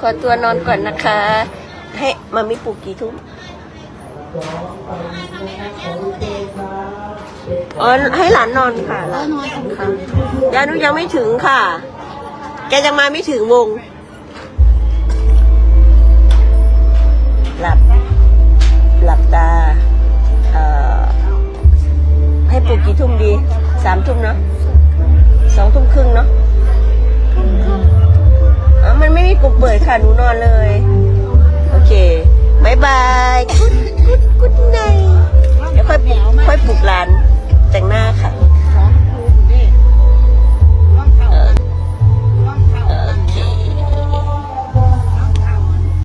ขอตัวนอนก่อนนะคะ ให้มามิปลุกกี่ทุ่มออให้หลานนอนค่ะหลานนยานุยังไม่ถึงค่ะ แกจะมาไม่ถึงวง หลับ หลับตา เอ่อ ให้ปลุกกี่ทุ่มดี สามทุ่มเนาะ เบื่อค่ะหนูนอนเลย